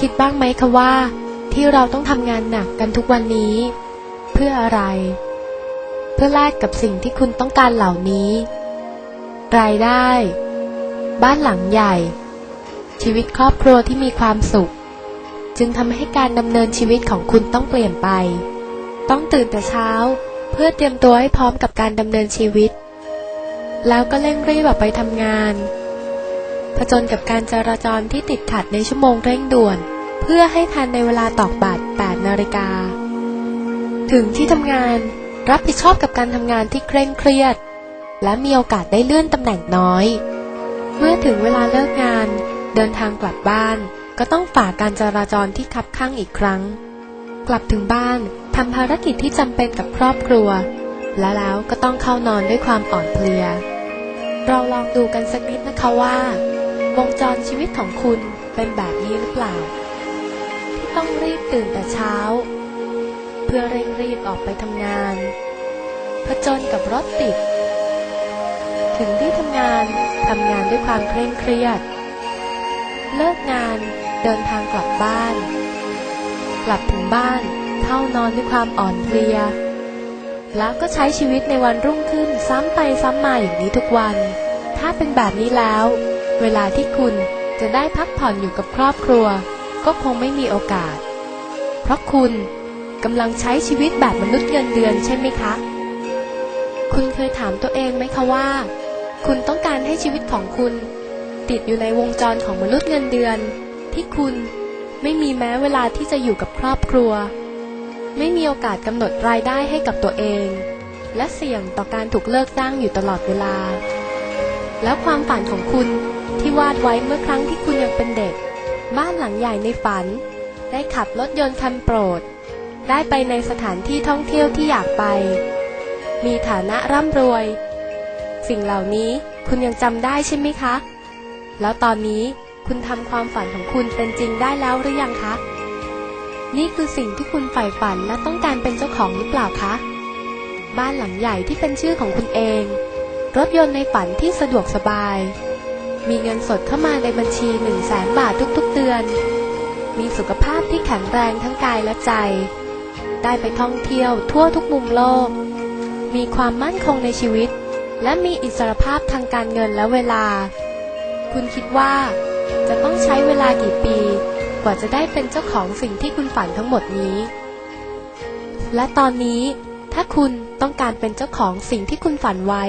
คิดบ้างไหมคะว่า ที่เราต้องทำงานหนักกันทุกวันนี้ เพื่ออะไร เพื่อแลกกับสิ่งที่คุณต้องการเหล่านี้ รายได้ บ้านหลังใหญ่ ชีวิตครอบครัวที่มีความสุข จึงทำให้การดำเนินชีวิตของคุณต้องเปลี่ยนไป ต้องตื่นแต่เช้า เพื่อเตรียมตัวให้พร้อมกับการดำเนินชีวิต แล้วก็เร่งรีบออกไปทำงาน ผจญกับการจราจรที่ติดขัดในชั่วโมงเร่งด่วน เพื่อให้ทันในเวลาตอกบัตร 8 นาฬิกา ถึงที่ทำงานรับผิดชอบกับการทำงานที่เคร่งเครียด และมีโอกาสได้เลื่อนตำแหน่งน้อย เมื่อถึงเวลาเลิกงาน เดินทางกลับบ้าน ก็ต้องฝ่าการจราจรที่คับข้างอีกครั้ง กลับถึงบ้านทำภารกิจที่จำเป็นกับครอบครัว และแล้วก็ต้องเข้านอนด้วยความอ่อนเพลีย เราลองดูกันสักนิดนะคะว่า วงจรชีวิตของคุณเป็นแบบนี้หรือเปล่า ที่ต้องรีบตื่นแต่เช้า เพื่อเร่งรีบออกไปทำงานผจญกับรถติด ถึงที่ทำงานทำงานด้วยความเคร่งเครียด เลิกงานเดินทางกลับบ้าน กลับถึงบ้านเข้านอนด้วยความอ่อนเพลีย แล้วก็ใช้ชีวิตในวันรุ่งขึ้นซ้ำไปซ้ำมาอย่างนี้ทุกวัน ถ้าเป็นแบบนี้แล้ว เวลาที่คุณจะได้พักผ่อนอยู่กับครอบครัว ก็คงไม่มีโอกาส เพราะคุณกำลังใช้ชีวิตแบบมนุษย์เงินเดือนใช่ไหมคะ คุณเคยถามตัวเองไหมคะว่า คุณต้องการให้ชีวิตของคุณ ติดอยู่ในวงจรของมนุษย์เงินเดือน ที่คุณไม่มีแม้เวลาที่จะอยู่กับครอบครัว ไม่มีโอกาสกำหนดรายได้ให้กับตัวเอง และเสี่ยงต่อการถูกเลิกจ้างอยู่ตลอดเวลา แล้วความฝันของคุณ ที่วาดไว้เมื่อครั้งที่คุณยังเป็นเด็ก บ้านหลังใหญ่ในฝัน ได้ขับรถยนต์คันโปรด ได้ไปในสถานที่ท่องเที่ยวที่อยากไป มีฐานะร่ำรวย สิ่งเหล่านี้คุณยังจำได้ใช่ไหมคะ แล้วตอนนี้คุณทำความฝันของคุณเป็นจริงได้แล้วหรือยังคะ นี่คือสิ่งที่คุณใฝ่ฝันและต้องการเป็นเจ้าของหรือเปล่าคะ บ้านหลังใหญ่ที่เป็นชื่อของคุณเอง รถยนต์ในฝันที่สะดวกสบาย มีเงินสดเข้ามาในบัญชี 1 0 0 0 0แสนบาททุกๆเดือน มีสุขภาพที่แข็งแรงทั้งกายและใจ ได้ไปท่องเที่ยวทั่วทุกมุมโลก มีความมั่นคงในชีวิต และมีอิสรภาพทางการเงินและเวลา คุณคิดว่า จะต้องใช้เวลากี่ปี กว่าจะได้เป็นเจ้าของสิ่งที่คุณฝันทั้งหมดนี้ และตอนนี้ ถ้าคุณต้องการเป็นเจ้าของสิ่งที่คุณฝันไว้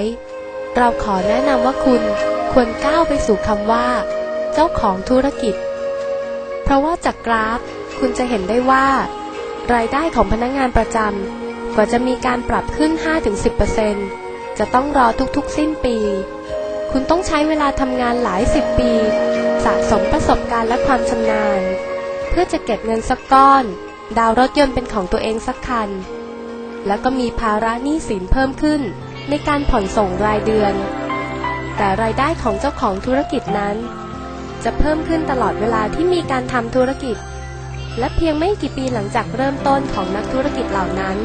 เราขอแนะนำว่าคุณ ควรก้าวไปสู่คำว่า เจ้าของธุรกิจ เพราะว่าจากกราฟคุณจะเห็นได้ว่า รายได้ของพนักงงานประจำกว่าจะมีการปรับขึ้น 5-10%จะต้องรอทุกๆ สิ้นปี คุณต้องใช้เวลาทำงานหลายสิบปี สะสมประสบการณ์และความชำนาญ เพื่อจะเก็บเงินสักก้อน ดาวรถยนต์เป็นของตัวเองสักคัน แล้วก็มีภาระหนี้สินเพิ่มขึ้นในการผ่อนส่งรายเดือน แต่รายได้ของเจ้าของธุรกิจนั้น จะเพิ่มขึ้นตลอดเวลาที่มีการทำธุรกิจ และเพียงไม่กี่ปีหลังจากเริ่มต้นของนักธุรกิจเหล่านั้น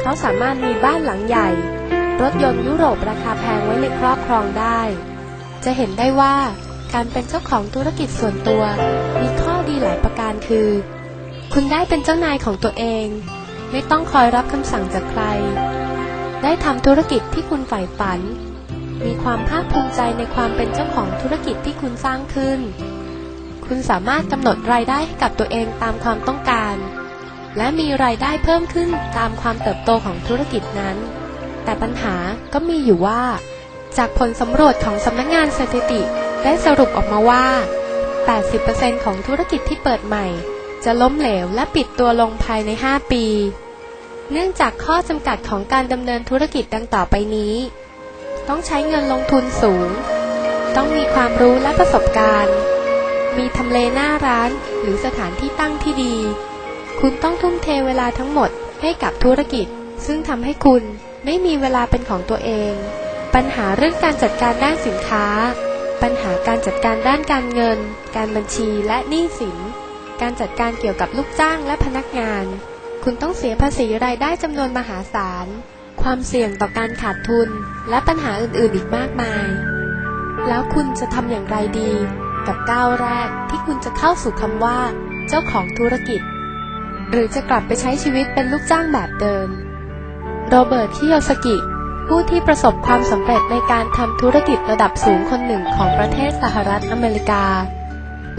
เขาสามารถมีบ้านหลังใหญ่ รถยนต์ยุโรปราคาแพงไว้ในครอบครองได้ จะเห็นได้ว่าการเป็นเจ้าของธุรกิจส่วนตัว มีข้อดีหลายประการคือ คุณได้เป็นเจ้านายของตัวเอง ไม่ต้องคอยรับคำสั่งจากใคร ได้ทำธุรกิจที่คุณใฝ่ฝัน มีความภาคภูมิใจในความเป็นเจ้าของธุรกิจที่คุณสร้างขึ้น คุณสามารถกำหนดรายได้ให้กับตัวเองตามความต้องการ และมีรายได้เพิ่มขึ้นตามความเติบโตของธุรกิจนั้น แต่ปัญหาก็มีอยู่ว่า จากผลสำรวจของสำนักงงานสถิติได้สรุปออกมาว่า 80%ของธุรกิจที่เปิดใหม่ จะล้มเหลวและปิดตัวลงภายใน 5 ปี เนื่องจากข้อจำกัดของการดำเนินธุรกิจดังต่อไปนี้ ต้องใช้เงินลงทุนสูง ต้องมีความรู้และประสบการณ์ มีทำเลหน้าร้านหรือสถานที่ตั้งที่ดี คุณต้องทุ่มเทเวลาทั้งหมดให้กับธุรกิจ ซึ่งทำให้คุณไม่มีเวลาเป็นของตัวเอง ปัญหาเรื่องการจัดการด้านสินค้า ปัญหาการจัดการด้านการเงิน การบัญชีและหนี้สิน การจัดการเกี่ยวกับลูกจ้างและพนักงาน คุณต้องเสียภาษีรายได้จำนวนมหาศาล ความเสี่ยงต่อการขาดทุน และปัญหาอื่นๆอีกมากมาย แล้วคุณจะทำอย่างไรดี กับก้าวแรกที่คุณจะเข้าสู่คำว่า เจ้าของธุรกิจ หรือจะกลับไปใช้ชีวิตเป็นลูกจ้างแบบเดิม โรเบิร์ตคิโยสกิ ผู้ที่ประสบความสำเร็จในการทำธุรกิจระดับสูงคนหนึ่งของประเทศสหรัฐอเมริกา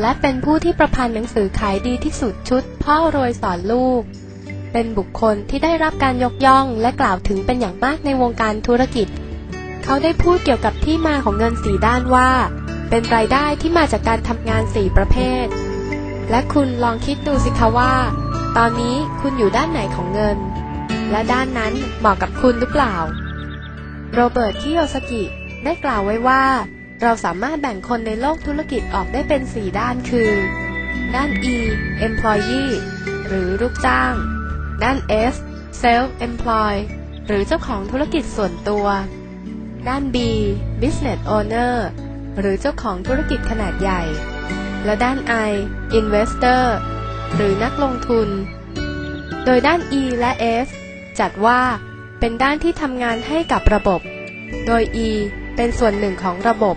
และเป็นผู้ที่ประพันธ์หนังสือขายดีที่สุดชุด พ่อรวยสอนลูก เป็นบุคคลที่ได้รับการยกย่องและกล่าวถึงเป็นอย่างมากในวงการธุรกิจ เขาได้พูดเกี่ยวกับที่มาของเงินสีด้านว่า เป็นรายได้ที่มาจากการทำงานสี่ประเภท และคุณลองคิดดูสิคะว่า ตอนนี้คุณอยู่ด้านไหนของเงิน และด้านนั้นเหมาะกับคุณหรือเปล่า โรเบิร์ตคิโยสกิได้กล่าวไว้ว่า เราสามารถแบ่งคนในโลกธุรกิจออกได้เป็น 4 ด้านคือ ด้าน E employee หรือลูกจ้าง ด้าน S self employ หรือเจ้าของธุรกิจส่วนตัว ด้าน B business owner หรือเจ้าของธุรกิจขนาดใหญ่ และด้าน I investor หรือนักลงทุน โดยด้าน E และ S จัดว่าเป็นด้านที่ทำงานให้กับระบบ โดย E เป็นส่วนหนึ่งของระบบ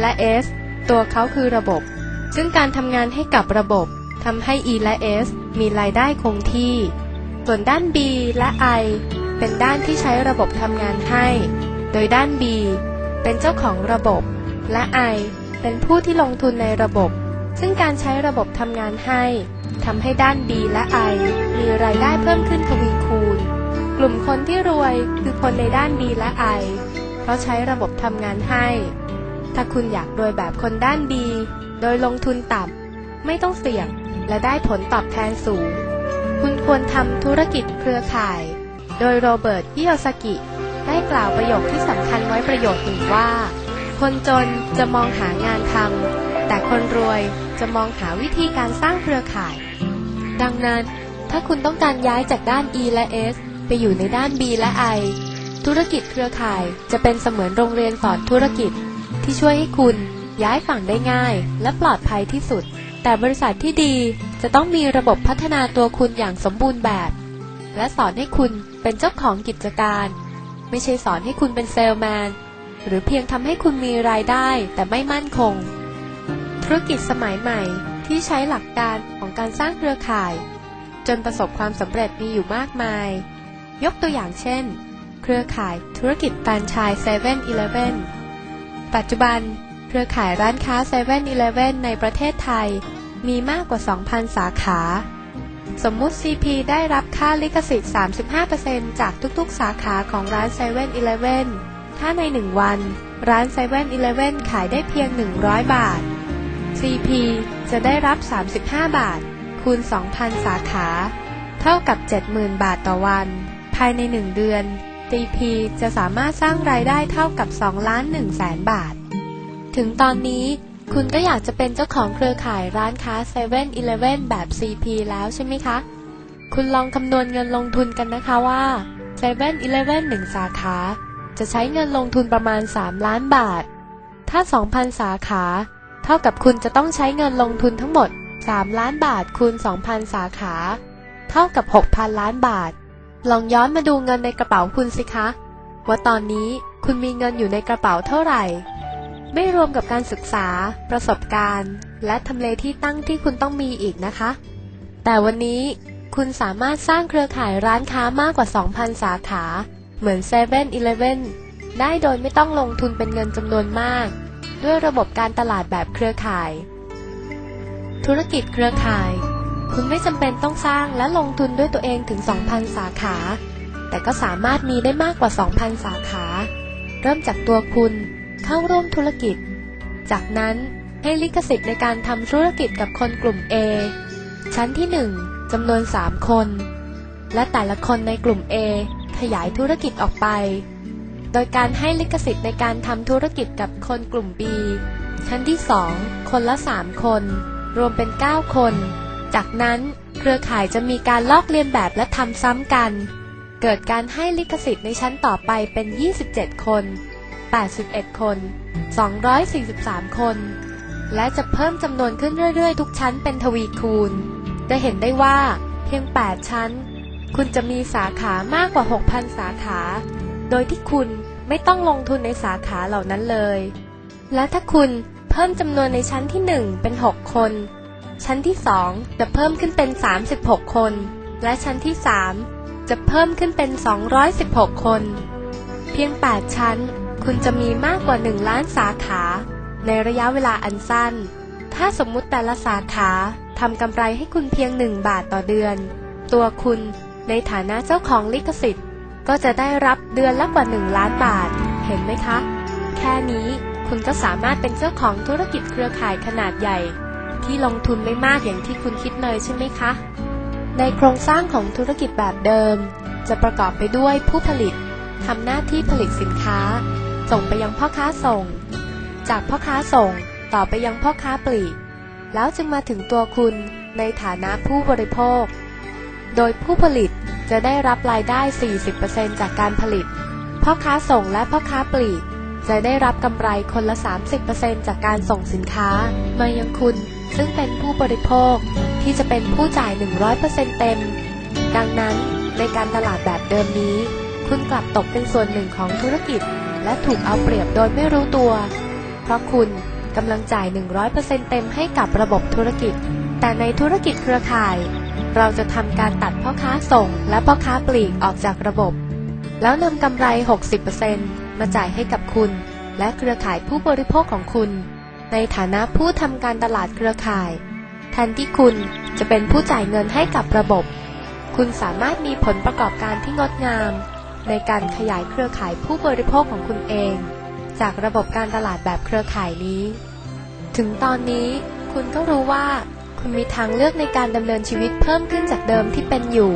และ S ตัวเขาคือระบบ ซึ่งการทำงานให้กับระบบทำให้ E และ S มีรายได้คงที่ ส่วนด้าน B และ I เป็นด้านที่ใช้ระบบทำงานให้ โดยด้าน B เป็นเจ้าของระบบ และ I เป็นผู้ที่ลงทุนในระบบ ซึ่งการใช้ระบบทำงานให้ทำให้ด้าน B และ I มีรายได้เพิ่มขึ้นทวีคูณ กลุ่มคนที่รวยคือคนในด้าน B และ I เพราะใช้ระบบทำงานให้ ถ้าคุณอยากรวยแบบคนด้าน B โดยลงทุนต่ำไม่ต้องเสี่ยงและได้ผลตอบแทนสูง คุณควรทำธุรกิจเครือข่าย โดยโรเบิร์ตฮิโยสกิ ได้กล่าวประโยคที่สำคัญไว้ประโยคหนึ่งว่า คนจนจะมองหางานทำแต่คนรวยจะมองหาวิธีการสร้างเครือข่าย ดังนั้น ถ้าคุณต้องการย้ายจากด้าน E และ S ไปอยู่ในด้าน B และ I ธุรกิจเครือข่ายจะเป็นเสมือนโรงเรียนสอนธุรกิจ ที่ช่วยให้คุณย้ายฝั่งได้ง่ายและปลอดภัยที่สุด แต่บริษัทที่ดีจะต้องมีระบบพัฒนาตัวคุณอย่างสมบูรณ์แบบ และสอนให้คุณเป็นเจ้าของกิจการ ไม่ใช่สอนให้คุณเป็นเซลแมน หรือเพียงทำให้คุณมีรายได้แต่ไม่มั่นคง ธุรกิจสมัยใหม่ที่ใช้หลักการของการสร้างเครือข่าย จนประสบความสำเร็จมีอยู่มากมาย ยกตัวอย่างเช่น เครือข่ายธุรกิจแฟรนไชส์7 e เ e ่ e ปัจจุบัน เครือข่ายร้านค้า7 e เ e ่ e ในประเทศไทย มีมากกว่า 2,000 สาขา สมมุติ CP ได้รับค่าลิขสิทธิ์ 35%จากทุกๆ สาขาของร้าน7 e เ e ่ e ถ้าใน 1 วัน ร้าน7 e เ e ่ e ขายได้เพียง 100 บาท CP จะได้รับ 35 บาท คูณ 2,000 สาขา เท่ากับ 70,000 บาทต่อวัน ภายใน 1 เดือน CP จะสามารถสร้างรายได้เท่ากับ 2 ล้าน1แสนบาท ถึงตอนนี้คุณก็อยากจะเป็นเจ้าของเครือข่ายร้านค้า7 e เ e ่ e แบบ CP แล้วใช่ไหมคะ คุณลองคำนวณเงินลงทุนกันนะคะว่า7 e เ e ่ e หนึ่งสาขา จะใช้เงินลงทุนประมาณ 3 ล้านบาท ถ้า 2,000 สาขา เท่ากับคุณจะต้องใช้เงินลงทุนทั้งหมด 3 ล้านบาทคูณ 2,000 สาขา เท่ากับ 6,000 ล้านบาท ลองย้อนมาดูเงินในกระเป๋าคุณสิคะ ว่าตอนนี้คุณมีเงินอยู่ในกระเป๋าเท่าไหร่ ไม่รวมกับการศึกษา ประสบการณ์ และทำเลที่ตั้งที่คุณต้องมีอีกนะคะ แต่วันนี้คุณสามารถสร้างเครือข่ายร้านค้ามากกว่า 2,000 สาขา เหมือน7 e เ e ่ e ได้โดยไม่ต้องลงทุนเป็นเงินจำนวนมาก ด้วยระบบการตลาดแบบเครือข่าย ธุรกิจเครือข่าย คุณไม่จำเป็นต้องสร้างและลงทุนด้วยตัวเองถึง 2,000 สาขา แต่ก็สามารถมีได้มากกว่า 2,000 สาขา เริ่มจากตัวคุณ เข้าร่วมธุรกิจ จากนั้นให้ลิขสิทธิ์ในการทำธุรกิจกับคนกลุ่ม A ชั้นที่ 1จำนวน 3 คน และแต่ละคนในกลุ่ม A ขยายธุรกิจออกไป โดยการให้ลิขสิทธิ์ในการทำธุรกิจกับคนกลุ่ม B ชั้นที่ 2 คนละ 3 คน รวมเป็น 9 คน จากนั้นเครือข่ายจะมีการลอกเลียนแบบและทำซ้ำกัน เกิดการให้ลิขสิทธิ์ในชั้นต่อไปเป็น 27 คน 81 คน 243 คน และจะเพิ่มจำนวนขึ้นเรื่อยๆ ทุกชั้นเป็นทวีคูณ จะเห็นได้ว่าเพียง 8 ชั้น คุณจะมีสาขามากกว่า 6,000 สาขา โดยที่คุณไม่ต้องลงทุนในสาขาเหล่านั้นเลย และถ้าคุณเพิ่มจำนวนในชั้นที่ 1 เป็น 6 คน ชั้นที่ 2 จะเพิ่มขึ้นเป็น 36 คน และชั้นที่ 3 จะเพิ่มขึ้นเป็น 216 คน เพียง 8 ชั้น คุณจะมีมากกว่า 1 ล้านสาขา ในระยะเวลาอันสั้น ถ้าสมมุติแต่ละสาขาทำกำไรให้คุณเพียง 1 บาทต่อเดือน ตัวคุณในฐานะเจ้าของลิขสิทธิ์ ก็จะได้รับเดือนละกว่า 1 ล้านบาท เห็นไหมคะ แค่นี้คุณก็สามารถเป็นเจ้าของธุรกิจเครือข่ายขนาดใหญ่ ที่ลงทุนไม่มากอย่างที่คุณคิดเลยใช่ไหมคะ ในโครงสร้างของธุรกิจแบบเดิม จะประกอบไปด้วยผู้ผลิตทำหน้าที่ผลิตสินค้า ส่งไปยังพ่อค้าส่ง จากพ่อค้าส่งต่อไปยังพ่อค้าปลีก แล้วจึงมาถึงตัวคุณในฐานะผู้บริโภค โดยผู้ผลิตจะได้รับรายได้ 40%จากการผลิต พ่อค้าส่งและพ่อค้าปลีก จะได้รับกำไรคนละ 30%จากการส่งสินค้า มายังคุณซึ่งเป็นผู้บริโภคที่จะเป็นผู้จ่าย 100%เต็ม ดังนั้นในการตลาดแบบเดิมนี้ คุณกลับตกเป็นส่วนหนึ่งของธุรกิจ และถูกเอาเปรียบโดยไม่รู้ตัว เพราะคุณกำลังจ่าย 100%เต็มให้กับระบบธุรกิจ แต่ในธุรกิจเครือข่าย เราจะทำการตัดพ่อค้าส่ง และพ่อค้าปลีกออกจากระบบ แล้วนำกำไร 60%มาจ่ายให้กับคุณ และเครือข่ายผู้บริโภคของคุณ ในฐานะผู้ทำการตลาดเครือข่าย แทนที่คุณจะเป็นผู้จ่ายเงินให้กับระบบ คุณสามารถมีผลประกอบการที่งดงาม ในการขยายเครือข่ายผู้บริโภคของคุณเอง จากระบบการตลาดแบบเครือข่ายนี้ ถึงตอนนี้คุณก็รู้ว่า คุณมีทางเลือกในการดำเนินชีวิตเพิ่มขึ้นจากเดิมที่เป็นอยู่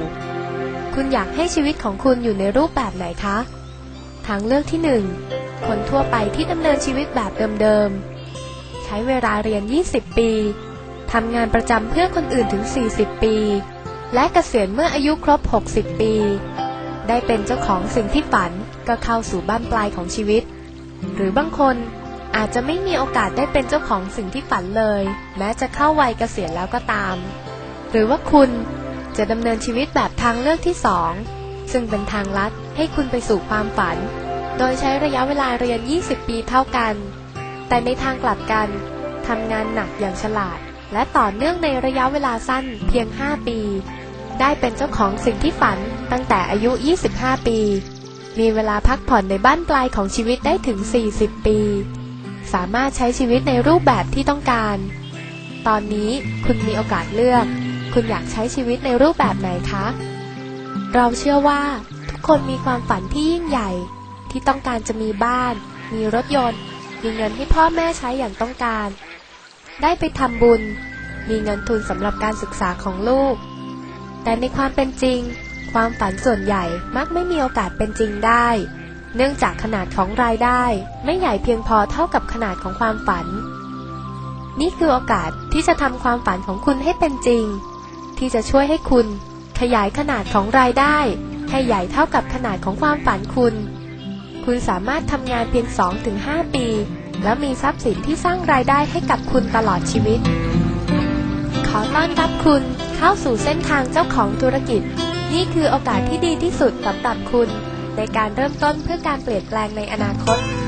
คุณอยากให้ชีวิตของคุณอยู่ในรูปแบบไหนคะ ทางเลือกที่หนึ่งคนทั่วไปที่ดำเนินชีวิตแบบเดิมๆ ใช้เวลาเรียน 20 ปีทำงานประจำเพื่อคนอื่นถึง 40 ปี และเกษียณเมื่ออายุครบ 60 ปี ได้เป็นเจ้าของสิ่งที่ฝันก็เข้าสู่บ้านปลายของชีวิต หรือบางคนอาจจะไม่มีโอกาสได้เป็นเจ้าของสิ่งที่ฝันเลย แม้จะเข้าวัยเกษียณแล้วก็ตาม หรือว่าคุณจะดำเนินชีวิตแบบทางเลือกที่สองซึ่งเป็นทางลัดให้คุณไปสู่ความฝัน โดยใช้ระยะเวลาเรียน 20 ปีเท่ากัน แต่ในทางกลับกันทำงานหนักอย่างฉลาด และต่อเนื่องในระยะเวลาสั้นเพียง 5 ปี ได้เป็นเจ้าของสิ่งที่ฝันตั้งแต่อายุ 25 ปี มีเวลาพักผ่อนในบ้านปลายของชีวิตได้ถึง 40 ปี สามารถใช้ชีวิตในรูปแบบที่ต้องการ ตอนนี้คุณมีโอกาสเลือก คุณอยากใช้ชีวิตในรูปแบบไหนคะ เราเชื่อว่า ทุกคนมีความฝันที่ยิ่งใหญ่ ที่ต้องการจะมีบ้าน มีรถยนต์ มีเงินให้พ่อแม่ใช้อย่างต้องการ ได้ไปทำบุญ มีเงินทุนสำหรับการศึกษาของลูก แต่ในความเป็นจริง ความฝันส่วนใหญ่มักไม่มีโอกาสเป็นจริงได้ เนื่องจากขนาดของรายได้ ไม่ใหญ่เพียงพอเท่ากับขนาดของความฝัน นี่คือโอกาสที่จะทำความฝันของคุณให้เป็นจริง ที่จะช่วยให้คุณ ขยายขนาดของรายได้ ให้ใหญ่เท่ากับขนาดของความฝันคุณ คุณสามารถทำงานเพียง 2-5 ปี แล้วมีทรัพย์สินที่สร้างรายได้ให้กับคุณตลอดชีวิต ขอต้อนรับคุณ เข้าสู่เส้นทางเจ้าของธุรกิจ นี่คือโอกาสที่ดีที่สุดสำหรับคุณ ในการเริ่มต้นเพื่อการเปลี่ยนแปลงในอนาคต